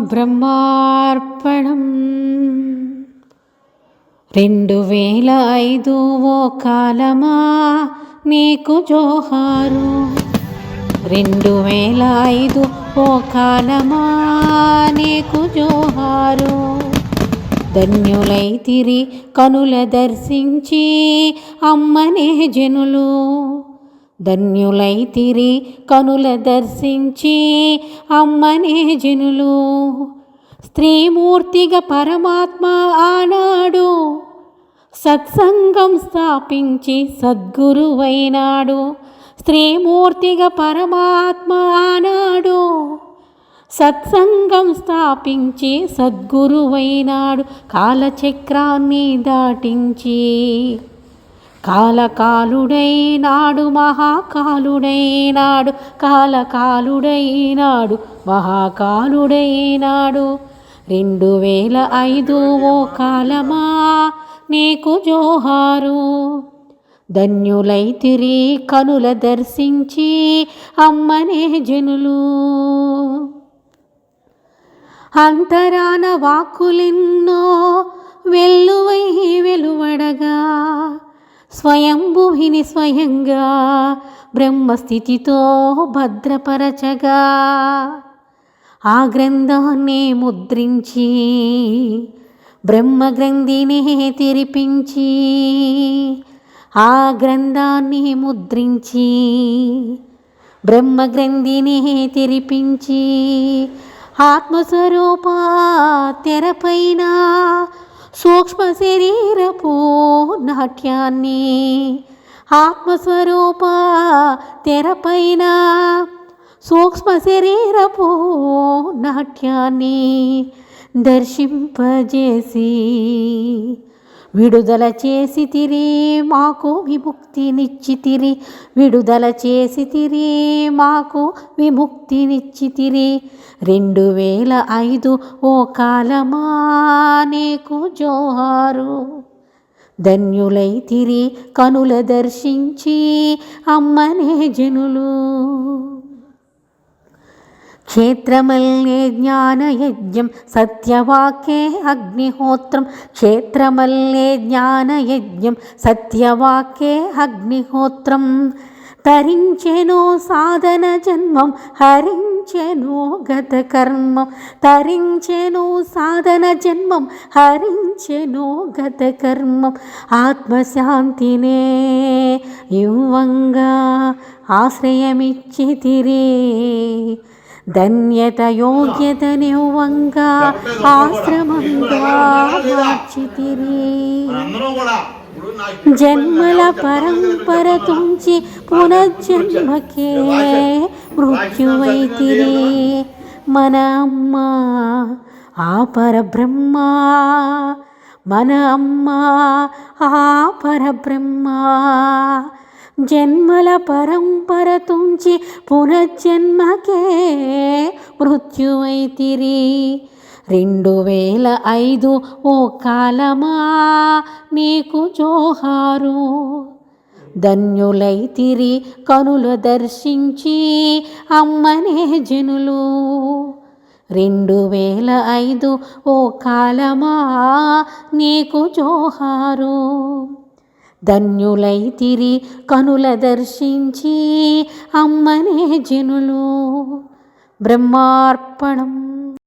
బ్రహ్మార్పణం. రెండు వేల ఐదు ఓ కాలమా నీకు జోహారు? రెండు వేల ఐదు ఓ కాలమా నీకు జోహారు? ధన్యులైతిరి కనుల దర్శించి అమ్మనే జనులు. ధన్యులైతిరి కనుల దర్శించి అమ్మనే జనులు. స్త్రీమూర్తిగా పరమాత్మ ఆనాడు సత్సంగం స్థాపించి సద్గురువైనాడు. స్త్రీమూర్తిగా పరమాత్మ ఆనాడు సత్సంగం స్థాపించి సద్గురువైనాడు. కాలచక్రాన్ని దాటించి కాలకాలుడైనాడు నాడు మహాకాలుడై నాడు రెండు వేల ఐదు ఓ కాలమా నీకు జోహారు? ధన్యులైతిరి కనుల దర్శించి అమ్మనే జనులు. అంతరాన వాక్కులెన్నో వెల్లువై వెలువడగా స్వయంభువిని స్వయంగా బ్రహ్మస్థితితో భద్రపరచగా. ఆ గ్రంథాన్ని ముద్రించి బ్రహ్మగ్రంథినే తెరిపించి ఆ గ్రంథాన్ని ముద్రించి బ్రహ్మగ్రంథినే తెరిపించి ఆత్మస్వరూప తెరపైన సూక్ష్మ శరీరపు నాట్యాన్ని ఆత్మస్వరూప తెరపైన సూక్ష్మ శరీరపు నాట్యాన్ని దర్శింపజేసి విడుదల చేసి తిరి మాకు విముక్తినిచ్చితిరి విడుదల చేసి తిరి మాకు విముక్తినిచ్చితిరి రెండు వేల ఐదు ఓ కాలమా నీకు జోహారు. ధన్యులై తిరి కనుల దర్శించి అమ్మనే జనులు. ക്ഷേത്രമല്ലേ ജ്ഞാനയജ്ഞം? സത്യവാക്കേ അഗ്നിഹോത്രം. ക്ഷേത്രമല്ലേ ജ്ഞാനയജ്ഞം? സത്യവാക്കേ അഗ്നിഹോത്രം. തരിഞ്ചനോ സാധന ജന്മം ഹരിഞ്ചനോ ഗതകർമ്മം. തരിഞ്ചനോ സാധന ജന്മം ഹരിഞ്ചനോ ഗതകർമ്മം. ആത്മശാന്തിനെ യുവങ്ക ആശ്രയമിച്ചിതിരേ. ధన్యత యోగ్యత నివ్వంగా ఆశ్రమంగా మార్చితిరి. జన్మల పరంపర తుంచి పునర్జన్మకే మృత్యువైతిరి. మన అమ్మ ఆ పరబ్రహ్మ మన అమ్మ ఆ పరబ్రహ్మ. జన్మల పరంపర తుంచి పునర్జన్మకే మృత్యువైతిరి రెండు వేల ఐదు ఓ కాలమా నీకు జోహారు. ధన్యులైతిరి కనులు దర్శించి అమ్మనే జనులు. రెండు వేల ఐదు ఓ కాలమా నీకు జోహారు. ధన్యులైతిరి కనుల దర్శించి అమ్మనే జనులు. బ్రహ్మార్పణం